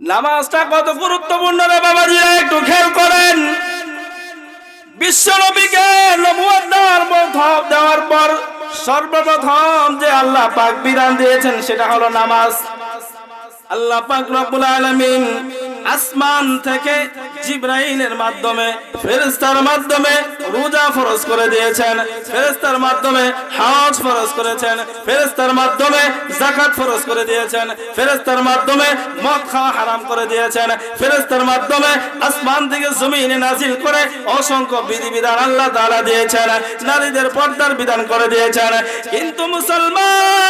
নামাজটা কত গুরুত্বপূর্ণ রে বাবাজিরা, একটু খেয়াল করেন। বিশ্বনবীকে নবুয়ত দেওয়ার প্রথম দেওয়ার পর সর্বপ্রথম যে আল্লাহ পাক বিধান দিয়েছেন, সেটা হলো নামাজ। আল্লাহ পাক রব্বুল আলামিন আসমান থেকে জিব্রাইলের মাধ্যমে, ফেরেশতার মাধ্যমে রোজা ফরজ করে দিয়েছেন, ফেরেশতার মাধ্যমে হজ ফরজ করেছেন, ফেরেশতার মাধ্যমে যাকাত ফরজ করে দিয়েছেন, ফেরেশতার মাধ্যমে খাওয়া হারাম করে দিয়েছেন, ফেরেশতার মাধ্যমে আসমান থেকে জমিনে নাজিল করে অসংখ্য বিধিবিধান আল্লাহ তাআলা দিয়েছেন, নারীদের পর্দার বিধান করে দিয়েছেন। কিন্তু মুসলমান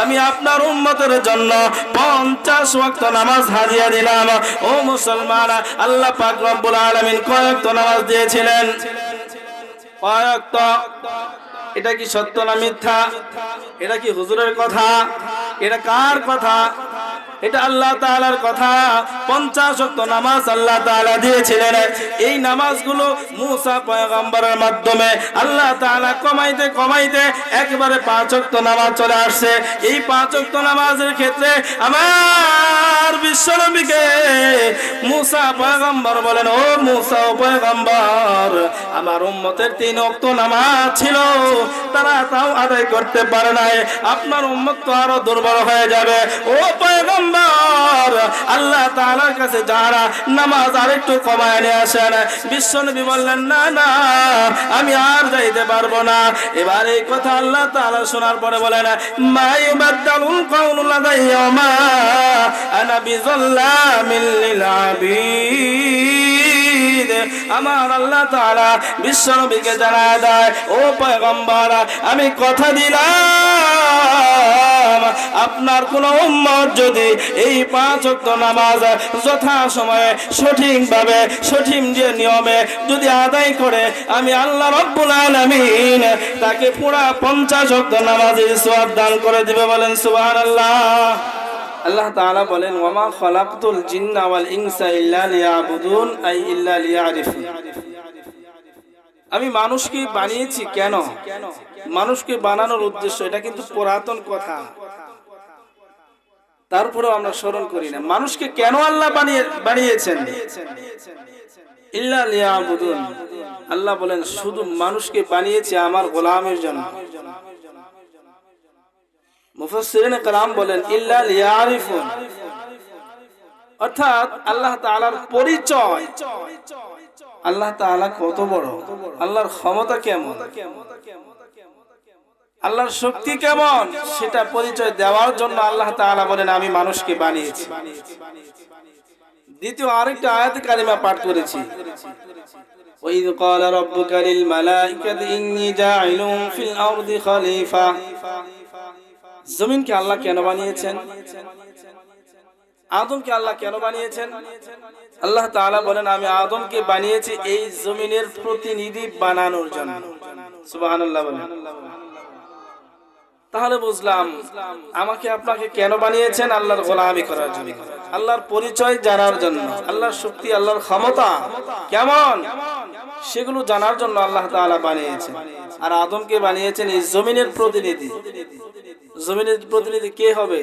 আমি আপনার উম্মতের জন্য পঞ্চাশ ওয়াক্ত নামাজ হাজিয়া দিলাম। ও মুসলমান, আল্লাহ পাক রব্বুল আলামিন কয়েকত নামাজ দিয়েছিলেন? কয়েকত এটা কি সত্য না মিথ্যা? এটা কি হুজুরের কথা? এটা কার কথা? এটা আল্লাহ তাআলার কথা। পঞ্চাশ ওয়াক্ত নামাজ আল্লাহ তাআলা দিয়েছিলেন। এই নামাজগুলো মুসা পয়গম্বরের মাধ্যমে আল্লাহ তাআলা কমাইতে কমাইতে একবারে পাঁচ ওয়াক্ত নামাজ চলে আসছে। এই পাঁচ ওয়াক্ত নামাজের ক্ষেত্রে আমার বিশ্বনবীকে মুসা পয়গম্বর বলেন, ও মুসা পয়গম্বর, আমার উম্মতের তিন ওয়াক্ত নামাজ ছিল। তারা তাও আদায় করতে পারে নাই। আপনার উম্মত তো আরও দুর্বল হয়ে যাবে। ও পয়গম্বর আল্লাহ তালার কাছে যারা নামাজ আর একটু কমায় নিয়ে আসেন, বিশ্বনবী বললেন, না না, আমি আর যাইতে পারব না। এবার এই কথা আল্লাহ তালা শোনার পরে বলেন, মাই আবিদ। আমার আল্লাহ তাআলা বিশ্বনবীকে জানায় দেয়, ও পয়গম্বর, আমি কথা দিলাম, আপনার কোন উম্মত যদি এই পাঁচ ওয়াক্ত নামাজ যথা সময়ে সঠিকভাবে, সঠিক যে নিয়মে যদি আদায় করে, আমি আল্লাহ রব্বুল আলামিন তাকে পুরা পঞ্চাশ ওয়াক্ত নামাজের সওয়াব দান করে দিবে বলেন সুবহানাল্লাহ। আল্লাহ তাআলা বলেন, ওয়ামা খালাকতুল জিন্না ওয়াল ইনসা ইল্লা লিয়াবুদুন, আই ইল্লা লিয়ারিফুন। আমি মানুষকে বানিয়েছি কেন? মানুষকে বানানোর উদ্দেশ্য, এটা কিন্তু পুরাতন কথা। তারপরেও আমরা স্মরণ করি না। মানুষকে কেন আল্লাহ বানিয়ে, বানিয়েছেন? ইল্লা লিয়াবুদুন। আল্লাহ বলেন, শুধু মানুষকে বানিয়েছে আমার গোলামের জন্য। মুফাসসিরিন کرام বলেন ইল্লা লিয়ারিফুন অর্থাৎ আল্লাহ তাআলার পরিচয় আল্লাহ তাআলা কত বড় আল্লাহর ক্ষমতা কেমন আল্লাহর শক্তি কেমন সেটা পরিচয় দেওয়ার জন্য আল্লাহ তাআলা বলেন আমি মানুষকে বানিয়েছি দ্বিতীয় আরেকটা আয়াত কারিমা পাঠ করেছি وإذ قال ربك للملائكة إني جاعل في الأرض خليفة জমিনকে আল্লাহ কেন বানিয়েছেন? আদমকে আল্লাহ কেন বানিয়েছেন? আল্লাহ তাআলা বলেন, আমি আদমকে বানিয়েছি এই জমিনের প্রতিনিধি বানানোর জন্য। সুবহানাল্লাহ বলেন। তাহলে বুঝলাম, আমাকে আপনাকে কেন বানিয়েছেন? আল্লাহর গোলামি করার জন্য। আল্লাহর পরিচয় জানার জন্য। আল্লাহর শক্তি, আল্লাহর ক্ষমতা কেমন? সেগুলো জানার জন্য আল্লাহ তাআলা বানিয়েছেন। আর আদমকে বানিয়েছেন এই জমিনের প্রতিনিধি। জমিনের প্রতিনিধি কে হবে?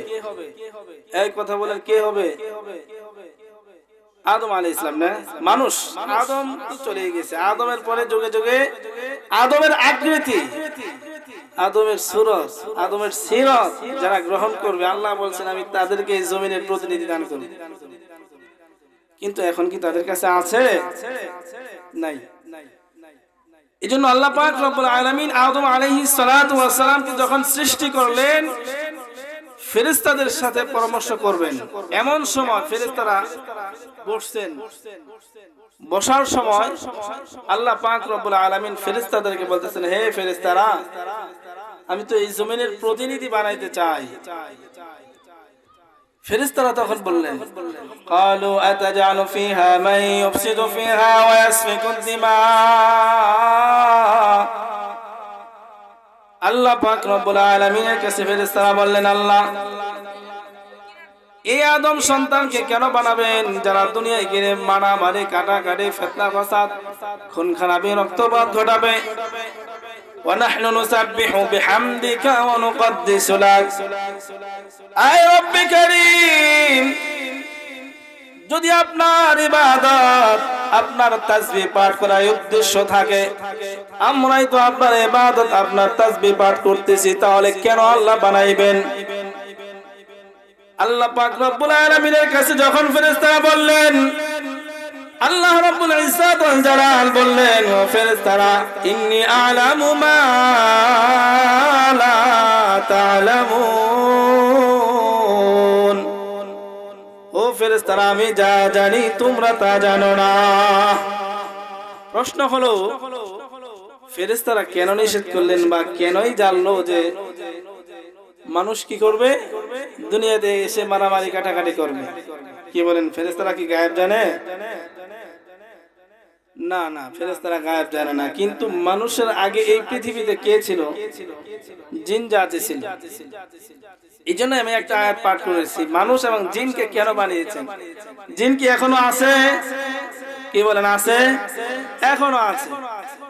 এক কথা বলেন, কে হবে? আদম আলী ইসলাম না? মানুষ। আদম চলে গেছে। আদমের পরে যুগে যুগে আদমের আকৃতি। আদমের সুরত, আদমের সিরত যারা গ্রহণ করবে, আল্লাহ বলছেন, আমি তাদেরকে জমিনের প্রতিনিধি দান করব। কিন্তু এখন কি তাদের কাছে আছে? নাই নাই। এই জন্য আল্লাহ পাক রব্বুল আলামিন আদম আলহি সালাতু ওয়াস সালামকে যখন সৃষ্টি করলেন, ফেরেশতাদের সাথে পরামর্শ করবেন। এমন সময় ফেরেশতারা বসছেন। বসার সময় আল্লাহ পাক রব্বুল আলামিন ফেরেশতাদেরকে বলতেছেন, হে ফেরেশতারা, আমি তো এই জমিনের প্রতিনিধি বানাইতে চাই। ফেরেশতারা তখন বললেন قالوا أتجعل فيها من يفسد فيها ويسفك الدماء আল্লাহ পাক রব্বুল আলামিনের কাছে ফেরেশতারা বললেন আল্লাহ এই আদম সন্তানকে কেন বানাবেন যারা দুনিয়ায় গিয়ে মারামারি কাটাকাটি ফেতনা ফাসাদ খুন খারাপি রক্তপাত ঘটাবে ونحن نسبح بحمدك ونقدس لك আয় রব্ব করিম যদি আপনার ইবাদত আপনার তাসবিহ পাঠ করার উদ্দেশ্য থাকে আমরাই তো আপনার ইবাদত আপনার তাসবিহ পাঠ করতেছি তাহলে কেন আল্লাহ বানাইবেন আল্লাহ পাক রব্বুল আলামিনের কাছে যখন ফেরেশতারা বললেন আল্লাহ রাব্বুল ইজ্জাত ওয়াল জালাল বললেন, ও ফেরেশতারা, ইন্নী আ'লামু মা লা তা'লামুন। ও ফেরেশতারা, আমি যা জানি তোমরা তা জানো না। প্রশ্ন হলো, ফেরেশতারা কেন নিষেধ করলেন বা কেনই জানলো যে মানুষ কি করবে? দুনিয়াতে এসে মারামারি কাটাকাটি করবে। কি বলেন, ফেরেশতারা কি গায়েব জানে? না না, ফেরেশতারা গায়েব জানে না। কিন্তু মানুষের আগে এই পৃথিবীতে কে ছিল? জিন জাতি ছিল। এই জন্য আমি একটা আয়াত পাঠ করেছি। মানুষ এবং জিনকে কেন বানিয়েছেন? জিন কি এখনও আছে? কি বলেন, আছে? এখনও আছে।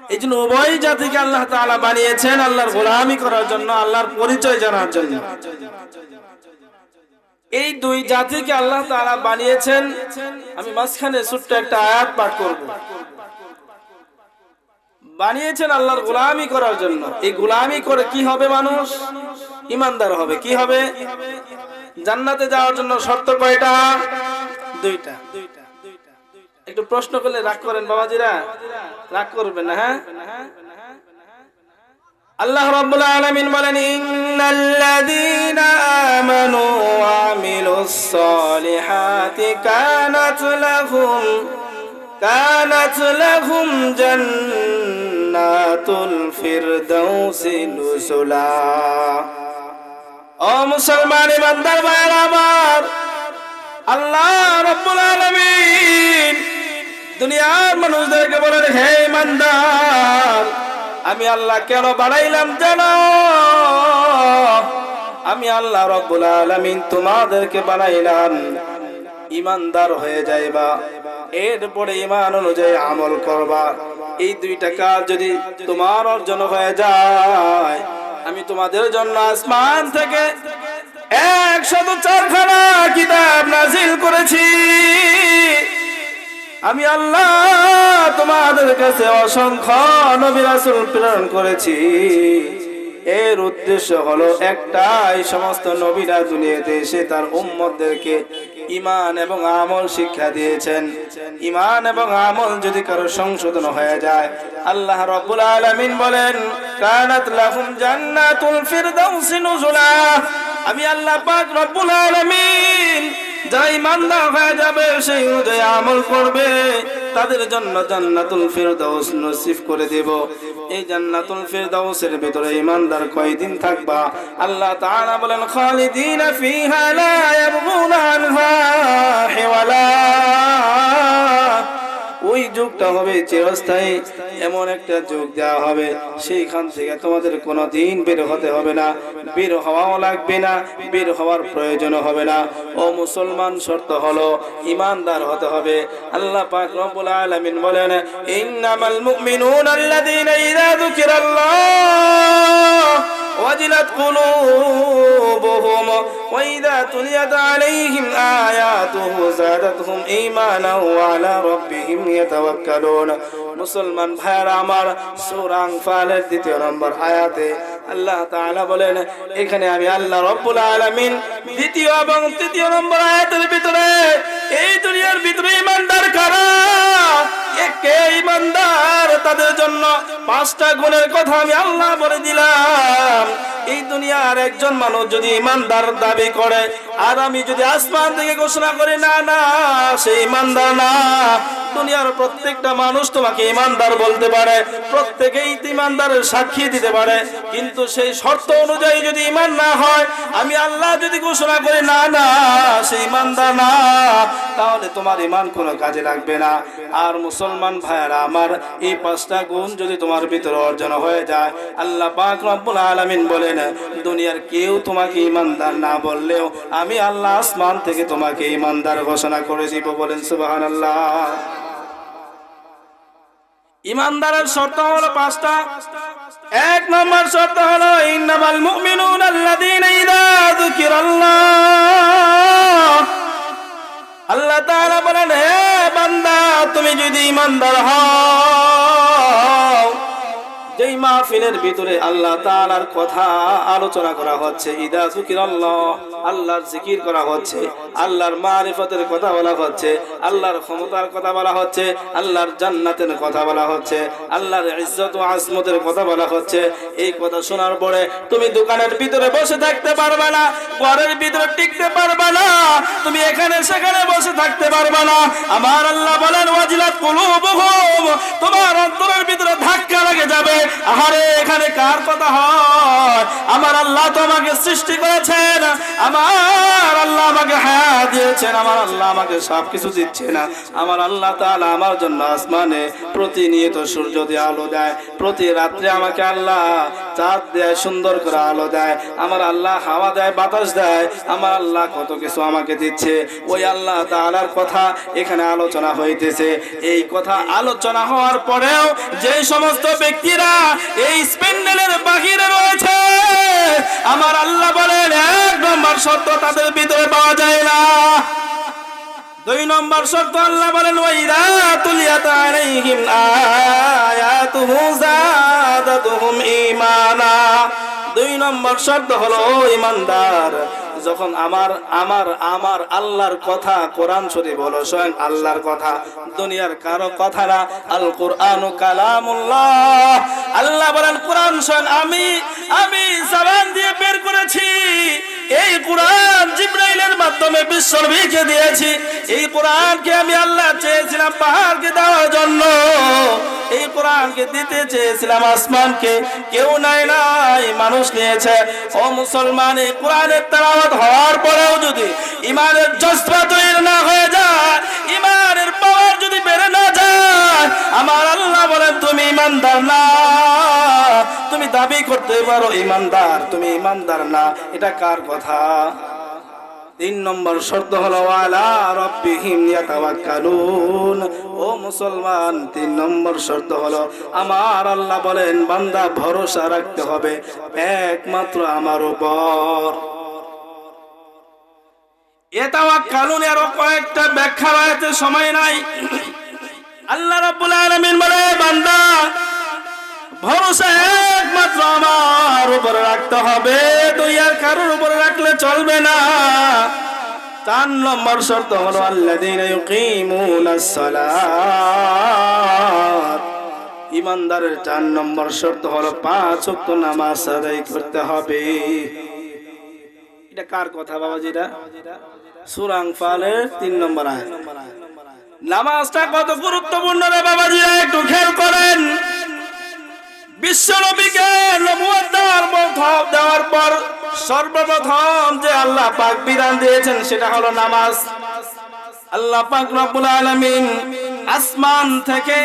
এই জন্য উভয় জাতিকে আল্লাহ তাআলা বানিয়েছেন আল্লাহর গোলামি করার জন্য, আল্লাহর পরিচয় জানার জন্য। এই দুই জাতিকে আল্লাহ তাআলা বানিয়েছেন। আমি মাঝখানে ছোট্ট একটা আয়াত পাঠ করব। বানিয়েছেন আল্লাহর গোলামি করার জন্য। এই গোলামি করে কি হবে মানুষ? ইমানদার হবে। কি হবে? জান্নাতে যাওয়ার জন্য শর্ত কয়টা? দুইটা। একটু প্রশ্ন করলে রাগ করেন বাবাজিরা? রাগ করবেন না হ্যাঁ? আল্লাহ রাব্বুল আলামিন বলেন, ইন্নাল্লাযীনা আমানু ওয়া আমিলুস সালিহাতি কানাত লাহুম কানাত লাহুম জান্নাতুল ফিরদাউসি নুসুলা। ও মুসলমান ইমানদার ভাইয়ের আমার, আল্লাহ রাব্বুল আলামিন দুনিয়ার মানুষদেরকে বলেন, হে ইমানদার, আমি আল্লাহ কেন বানাইলাম জানো? আমি আল্লাহ রব্বুল আলামিন তোমাদেরকে বানাইলাম ইমানদার হয়ে যাইবা। এরপরে ইমান অনুযায়ী আমল করবা। এই দুইটা কাজ যদি তোমার অর্জন হয়ে যায়, আমি তোমাদের জন্য আসমান থেকে একশত চারখানা কিতাব নাজিল করেছি। আমি আল্লাহ তোমাদের কাছে অসংখ্য নবী রাসূল প্রেরণ করেছি। এর উদ্দেশ্য হলো একটাই, সমস্ত নবীরা দুনিয়াতে এসে তার উম্মতদেরকে ইমান এবং আমল শিক্ষা দিয়েছেন। ইমান এবং আমল যদি কারও সংশোধন হয়ে যায়, আল্লাহ রাব্বুল আলামিন বলেন, কানাত লাহুম জান্নাতুল ফিরদাউসি নুজুলা। আমি আল্লাহ পাক রব্বুল আলামিন যারা ইমানদার হয়ে যাবে, সেই অনুযায়ী আমল করবে। তাদের জন্য জান্নাতুল ফেরদাউস নসিব করে দেব। এই জান্নাতুল ফেরদাউসের ভিতরে ইমানদার কয়দিন থাকবা? আল্লাহ তাআলা বলেন, খালিদিনা ফিহা লা ইয়াবগুনা আনহা হিওয়ালা। ওই যুগটা হবে চিরস্থায়ী এমন একটা যুগ দেওয়া হবে সেইখান থেকে তোমাদের কোনো দিন বের হতে হবে না বের হওয়াও লাগবে না বের হওয়ার প্রয়োজন হবে না ও মুসলমান শর্ত হলো ইমানদার হতে হবে আল্লাহ পাক রব্বুল আলামিন বলেন ইন্নামাল মুমিনুনা আল্লাযীনা ইযা যুকিরাল্লাহ وجلت قلوبهم وإذا تليت عليهم آياته زادتهم إيمانا وعلى ربهم يتوكلون মুসলমান ভাইয়ারা আমার সুরাং ফালের দ্বিতীয় নম্বর আয়াতে আল্লাহ তাআলা বলেন এখানে আমি আল্লাহ রব্বুল আলামিন দ্বিতীয় এবং তৃতীয় নম্বর আয়াতের ভিতরে এই দুনিয়ার ভিতরে ইমানদার কারা কে ইমানদার তাদের জন্য পাঁচটা গুণের কথা আমি আল্লাহ বলে দিলাম। এই দুনিয়ার একজন মানুষ যদি ইমানদার দাবি করে, আর আমি যদি আসমান থেকে ঘোষণা করি, না না ইমানদার না। দুনিয়ার প্রত্যেকটা মানুষ তোমাকে ইমানদার বলতে পারে, প্রত্যেকেই ইমানদারের সাক্ষী দিতে পারে, কিন্তু সেই শর্ত অনুযায়ী যদি ইমান না হয়, আমি আল্লাহ যদি ঘোষণা করি, না না, সে ইমানদার না। তাহলে তোমার ইমান কোনো কাজে লাগবে না। আর মুসলমান ভাইয়ারা আমার এই পাঁচটা গুণ যদি তোমার ভিতরে অর্জন হয়ে যায়, আল্লাহ পাক রব্বুল আলামিন বলেন, দুনিয়ার কেউ তোমাকে ইমানদার না বললেও আমি আল্লাহ আসমান থেকে তোমাকে ইমানদার ঘোষণা করে দিব বলেন সুবহানাল্লাহ। ইমানদারের শর্ত হলো পাঁচটা। এক নম্বর শর্ত হলো, ইন্নামাল মুমিনুন আল্লাযীনা ইযা যুকিরাল্লাহ। আল্লাহ তাআলা বলেন হে বান্দা তুমি যদি ইমানদার হও যেই মাহফিলের ভিতরে আল্লাহ তাআলার কথা আলোচনা করা হচ্ছে, ইদা যুকিরাল্লাহ, আল্লাহর জিকির করা হচ্ছে, আল্লাহর মারিফতের কথা বলা হচ্ছে, আল্লাহর ক্ষমতার কথা বলা হচ্ছে, আল্লাহর জান্নাতের কথা বলা হচ্ছে, আল্লাহর ইজ্জত ও আজমতের কথা বলা হচ্ছে। এই কথা শোনার পরে তুমি দোকানের ভিতরে বসে থাকতে পারবে না, ঘরের ভিতরে টিকতে পারবে না, তুমি এখানে সেখানে বসে থাকতে পারবে না। আমার আল্লাহ বলেন তোমার অন্তরের ভিতরে ধাক্কা লেগে যাবে। আহারে, এখানে কার কথা হয়? আমার আল্লাহ তো আমাকে সৃষ্টি করেছেন। আমার আল্লাহ আমাকে হায়া দিয়েছেন। আমার আল্লাহ আমাকে সব কিছু দিচ্ছে না আমার আল্লাহ তাআলা আমার জন্য আসমানে প্রতিনিয়ত সূর্য দিয়ে আলো দেয়। প্রতি রাত্রে আমাকে আল্লাহ চাঁদ দেয়, সুন্দর করে আলো দেয়, আমার আল্লাহ হাওয়া দেয়, বাতাস দেয়, আমার আল্লাহ কত কিছু আমাকে দিচ্ছে। ওই আল্লাহ তাআলার কথা এখানে আলোচনা হইতেছে। এই কথা আলোচনা হওয়ার পরেও যে সমস্ত ব্যক্তিরা এই স্প্যান্ডেলের বাহিরে রয়েছে, আমার আল্লাহ বলেন, এক নম্বর সত্য তাদের ভিতরে পাওয়া যায় না। দুই নম্বর শর্ত আল্লাহ বলেন, ওয়াইদা তুলিয়াত আলাইহিম আয়াতুহু যাদাতুহুম ঈমানা। দুই নম্বর শর্ত হলো, ইমানদার, যখন আমার আমার আমার আল্লাহর কথা কোরআন শরীফ হলো স্বয়ং আল্লাহর কথা, দুনিয়ার কারও কথা না আল কোরআন কালামুল্লাহ। আল্লাহ বলেন, কোরআন স্বয়ং আমি আমি জবান দিয়ে বের করেছি। এই কোরআন জিব্রাইলের মাধ্যমে বিশ্বনবীকে দিয়েছি। এই কোরআনকে আমি আল্লাহ চেয়েছিলাম পাহাড়কে দেওয়ার জন্য। এই কোরআনকে দিতে চেয়েছিলাম আসমানকে। কেউ নাই নাই, মানুষ নিয়েছে। ও মুসলমান, এই কোরআনের তেলাওয়াত হওয়ার পরেও যদি ইমানের জজবা তৈরি না হয়ে যায়, ইমানের পাওয়ার যদি বেড়ে না যায়, আমার আল্লাহ বলেন, তুমি ইমানদার না। তুমি দাবি করতে পারো, ইমানদার, তুমি ইমানদার না। এটা কার কথা? তিন নম্বর শর্ত হলো ইয়াতাওয়াক্কালুন। ও মুসলমান, তিন নম্বর শর্ত হলো, আমার আল্লাহ বলেন, বান্দা ভরসা রাখতে হবে একমাত্র আমার উপর। ইয়াতাওয়াক্কালুন এর কয়েকটা ব্যাখ্যা রয়েছে, সময় নাই। আল্লাহ রাব্বুল আলামিন বলে, বান্দা ভরসা একমাত্র আমার উপরে রাখতে হবে। দুই আর কারোর উপরে রাখলে চলবে না। চার নম্বর শর্ত হলো সালাত। ইমানদারের চার নম্বর শর্ত হলো, পাঁচ ওয়াক্ত নামাজ আদায় করতে হবে। এটা কার কথা, বাবাজিরা? সুরাং ফালের তিন নম্বর আয়াত। নামাজটা কত গুরুত্বপূর্ণ রে, বাবাজিরা, একটু খেয়াল করেন। বিশ্ব নবীকে দেওয়ার প্রথম দেওয়ার পর সর্বপ্রথম যে আল্লাহ পাক বিধান দিয়েছেন সেটা হলো নামাজ। আল্লাহ পাক রব্বুল আলামিন আসমান থেকে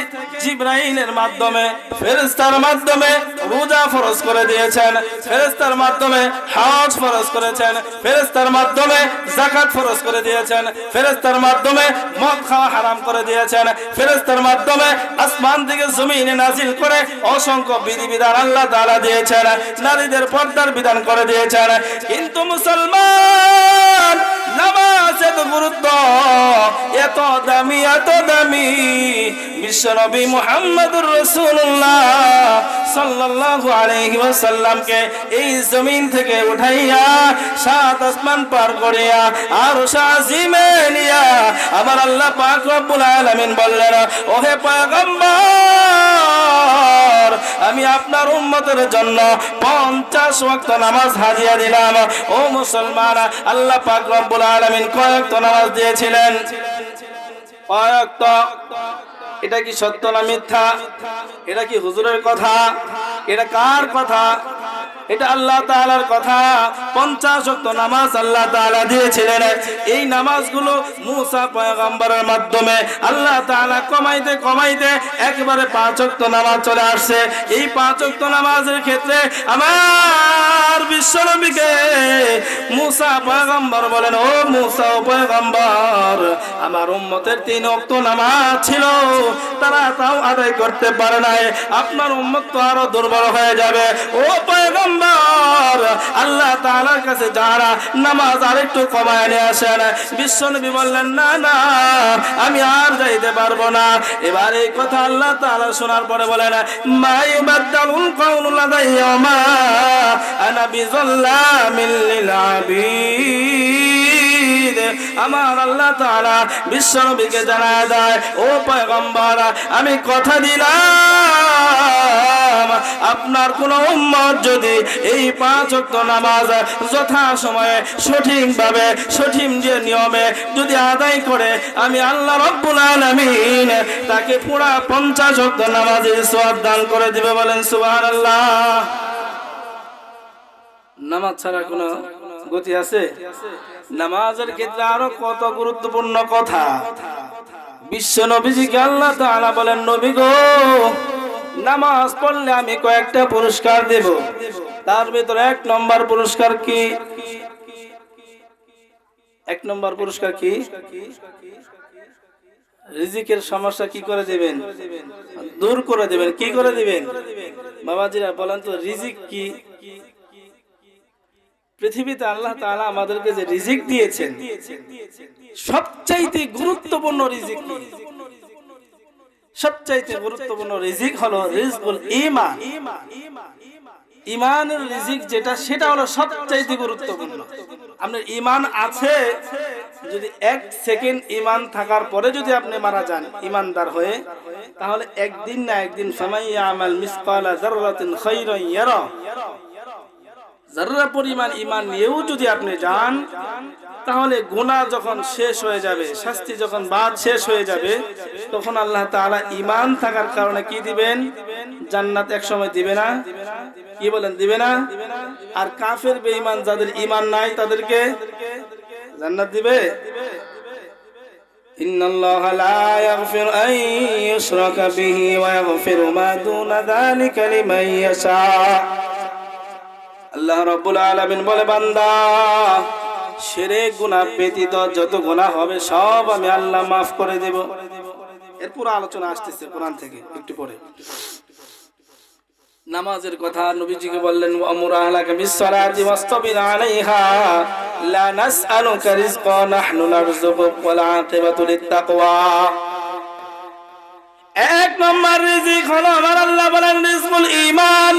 জিব্রাইলের মাধ্যমে, ফেরেশতার মাধ্যমে রোজা ফরজ করে দিয়েছেন, ফেরেশতার মাধ্যমে হজ ফরজ করেছেন, ফেরেশতার মাধ্যমে যাকাত ফরজ করে দিয়েছেন, ফেরেশতার মাধ্যমে মদ খাওয়া হারাম করে দিয়েছেন, ফেরেশতার মাধ্যমে আসমান থেকে জমিনে নাজিল করে অসংখ্য বিধিবিধান আল্লাহ তাআলা দিয়েছেন, নারীদের পর্দার বিধান করে দিয়েছেন। কিন্তু মুসলমান এত গুরুত্ব, এত দামি এত দামি। বিশ্বনবী মুহাম্মদুর রাসূলুল্লাহ সাল্লাল্লাহু আলাইহি ওয়াসাল্লামকে এই জমিন থেকে উঠাইয়া সাত আসমান পার করিয়া আর শাজিমে নিয়া আমার আল্লাহ পাক রব্বুল আলামিন বললেন, ওহে পয়গম্বর আমি আপনার উন্মতের জন্য পঞ্চাশ ওয়াক্ত নামাজ হাজিয়া দিলাম। ও মুসলমান আল্লাহ পাক রব্বুল আলমিন কয়েক তো নামাজ দিয়েছিলেন? কয়েকত এটা কি সত্য না মিথ্যা? এটা কি হুজুরের কথা? এটা কার কথা? এটা আল্লাহ তাআলার কথা। পঞ্চাশ ওয়াক্ত নামাজ আল্লাহ তাআলা দিয়েছিলেন। এই নামাজগুলো মুসা পয়গম্বরের মাধ্যমে আল্লাহ তাআলা কমাইতে কমাইতে একেবারে পাঁচ ওয়াক্ত নামাজ চলে আসছে। এই পাঁচ ওয়াক্ত নামাজের ক্ষেত্রে আমার বিশ্বনবীকে মুসা পয়গম্বর বলেন, ও মুসা পয়গম্বর, আমার উম্মতের তিন ওয়াক্ত নামাজ ছিল। তারা তাও আদায় করতে পারে নাই। আপনার উম্মত তো আরও দুর্বল হয়ে যাবে। ও পয়গম্বর আল্লাহ তাআলার কাছে যারা নামাজ আরেকটু কমায় নিয়ে আসেন, বিশ্বনবী বললেন, না না, আমি আর যাইতে পারব না। এবার এই কথা আল্লাহ তাআলা শোনার পরে বলেন, মাই বাদালুল কাউলু লাদাইয়া মা আনা বিজাল্লামিল লিল আবিদ। আমার আল্লাহ তাআলা বিশ্বনবীকে জানায় দেয়, ও পয়গম্বর, আমি কথা দিলাম, আপনার কোন উম্মত যদি এই পাঁচ ওয়াক্ত নামাজ যথা সময়ে সঠিকভাবে, সঠিক যে নিয়মে যদি আদায় করে, আমি আল্লাহ রব্বুল আলামিন তাকে পুরা পঞ্চাশ ওয়াক্ত নামাজের সওয়াব দান করে দিবে বলেন সুবহানাল্লাহ। নামাজ ছাড়া কোনো গতি আছে? নামাজের ক্ষেত্রে আরও কত গুরুত্বপূর্ণ কথা। বিশ্ব নবীজিকে আল্লাহ তাআলা বলেন, নবী গো, নামাজ পড়লে আমি কয়েকটা পুরস্কার দেব। তার ভিতরে এক নম্বর পুরস্কার কি? এক নম্বর পুরস্কার কি? রিজিকের সমস্যা কি করে দিবেন? দূর করে দিবেন। কি করে দিবেন? বাবাজিরা বলেন তো, রিজিক কি? পৃথিবীতে আল্লাহ তাআলা আমাদেরকে যে রিজিক দিয়েছেন সবচাইতে গুরুত্বপূর্ণ রিজিক। সবচাইতে গুরুত্বপূর্ণ রিজিক হলো রিজকুল ঈমান। ইমানের রিজিক যেটা সেটা হলো সবচাইতে গুরুত্বপূর্ণ। আপনার ইমান আছে যদি এক সেকেন্ড ইমান থাকার পরে যদি আপনি মারা যান ইমানদার হয়ে তাহলে একদিন না একদিন ফামাইয়া আমাল মিসকালা যাররাতিন খাইরান ইয়ারা। যারা পরিমাণ ইমান নিয়েও যদি আপনি যান তাহলে গুনাহ যখন শেষ হয়ে যাবে শাস্তি যখন বাদ শেষ হয়ে যাবে তখন আল্লাহ তাআলা ইমান থাকার কারণে কি দিবেন জান্নাত এক সময় দিবে না কি বলেন দিবে না আর কাফের বেঈমান যাদের ইমান নাই তাদেরকে জান্নাত দিবে إن الله لا يغفر أن يشرك به ويغفر ما دون ذلك لمن يشاء আল্লাহ রব্বুল আলামিন বলে, বান্দা শিরক গুনাহ ব্যতীত যত গুনাহ হবে সব আমি আল্লাহ মাফ করে দেব। এর পুরো আলোচনা আসতেছে কোরআন থেকে, একটু পরে। নামাজের কথা নবীজিকে বললেন আমুর আলাইহা, লা নাসআলুকা রিজকা, নাহনু লিত্তাকওয়া। এক নম্বর রিজিক হলো আমার আল্লাহ বলেন, রিজকুল ঈমান।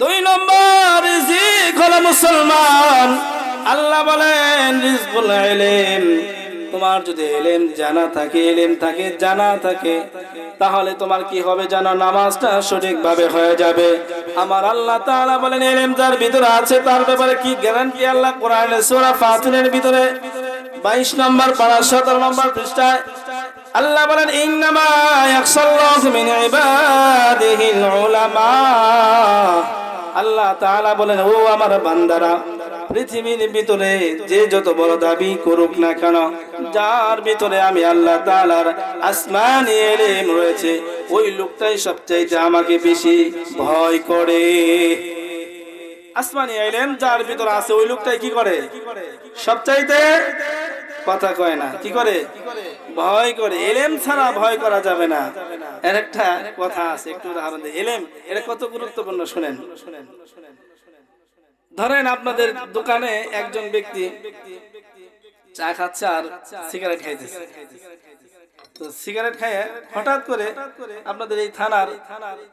দুই নম্বর রিজিক হলো মুসলমান। আল্লাহ বলেন, রিজকুল ইলম, তোমার যদি এলেম জানা থাকে এলেম থাকে, জানা থাকে, তাহলে তোমার কি হবে জানো? নামাজটা সঠিকভাবে হয়ে যাবে। আমার আল্লাহ তাআলা বলেন এলেম যার ভিতরে আছে, তার ব্যাপারে কি গ্যারান্টি আল্লাহ? কোরআনে সূরা ফাতিরের ভিতরে 22 নম্বর পারা 17 নম্বর পৃষ্ঠায় আল্লাহ বলেন, ইন্নামা ইয়াখশাল্লাহু মিন ইবাদিহিল উলামা। আল্লাহ তাআলা বলেন, ও আমার বান্দারা, পৃথিবীর ভিতরে যে যত বড় দাবি করুক না কেন, যার ভিতরে আমি আল্লাহ তালার আসমান রয়েছে, ওই লোকটাই সবচাইতে আমাকে বেশি ভয় করে। আসমানি ইলম যার ভিতরে আছে, ওই লোকটাই কি করে? সবচাইতে কথা কয় না। কি করে? ভয় করে। এলেম ছাড়া ভয় করা যাবে না। এর একটা কথা আছে, একটু উদাহরণ দিই। এলেম এটা কত গুরুত্বপূর্ণ শুনেন। ধরেন আপনাদের দোকানে একজন ব্যক্তি চা খাচ্ছে আর সিগারেট খাইতেছে। তো সিগারেট খাইয়ে হঠাৎ করে আপনাদের এই থানার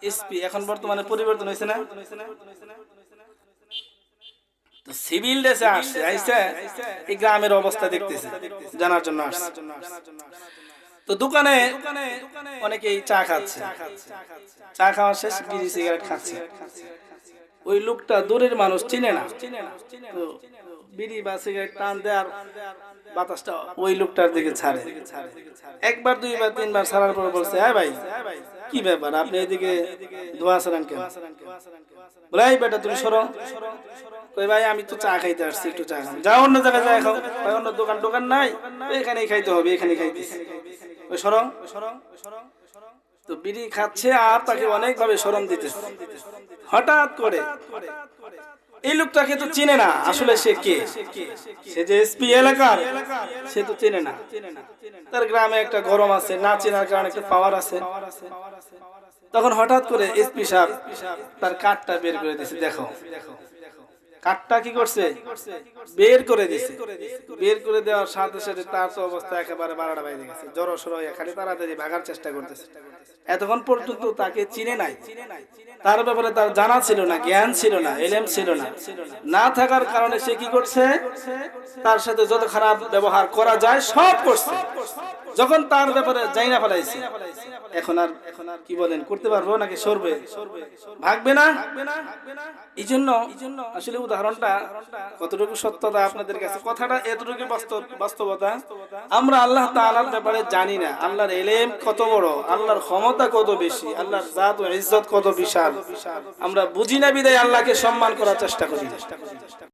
এসপি, এখন বর্তমানে পরিবর্তন হয়েছে না? তো সিভিল ড্রেসে আসছে আইসে এই গ্রামের অবস্থা দেখতেছে জানার জন্য আসছে। তো দোকানে অনেকেই চা খাচ্ছে। চা খাওয়া শেষ বিড়ি সিগারেট খাচ্ছে। ওই লোকটা দূরের মানুষ চিনে না। তো বিড়ি বা সিগারেট টান দেওয়ার বাতাসটা ওই লোকটার দিকে ছাড়ে। একবার, দুইবার, তিনবার ছাড়ার পর বলছে হ্যাঁ ভাই, কি ব্যাপার? আপনি এদিকে ধোয়া ছাড়ান কেন? বলে বেটা, তুমি সরো। কই, ভাই, আমি তো চা খাইতে আসছি, একটু চা খাই যাও, অন্য জায়গায় চা খাও। ভাই, অন্য দোকান টোকান নাই? এখানেই খাইতে হবে এখানে খাইতেছি। ওই সরো। তো বিড়ি খাচ্ছে আর তাকে অনেক ভাবে সরম দিতেছে। হঠাৎ করে? এই লোকটাকে তো চিনে না আসলে সে কে? সে যে এসপি এলাকার সে তো চিনে না। তার গ্রামে একটা গরম আছে না চেনার কারণে একটা পাওয়ার আছে। তখন হঠাৎ করে এসপি সাহেব তার কার্ডটা বের করে দিয়েছে দেখো। কার্ডটা কি করছে? বের করে দিছে। বের করে দেওয়ার সাথে সাথে তার তো অবস্থা একেবারে বারোটা বাইরে গেছে। জড়ো সড়ো হয়ে খালি তাড়াতাড়ি ভাগার চেষ্টা করতেছে। এতক্ষণ পর্যন্ত তাকে চিনে নাই। তার ব্যাপারে তার জানা ছিল না জ্ঞান ছিল না এলেম ছিল না। না থাকার কারণে সে কি করছে? তার সাথে যত খারাপ ব্যবহার করা যায় সব করছে। যখন তার ব্যাপারে যাই না ফেলাইছে। এখন আর এখন আর কি বলেন, করতে পারব নাকি সরবে? ভাগবে না? এই জন্য আসলে উদাহরণটা কতটুকু সত্যতা আপনাদের কাছে কথাটা এতটুকু বাস্তবতা। আমরা আল্লাহ তাআলার ব্যাপারে জানি না। আল্লাহর এলেম কত বড়? আল্লাহর ক্ষমতা কত বেশি? আল্লাহর জাত ও ইজ্জত কত বিশাল? আমরা বুঝি না বিদায় আল্লাহকে সম্মান করার চেষ্টা করি।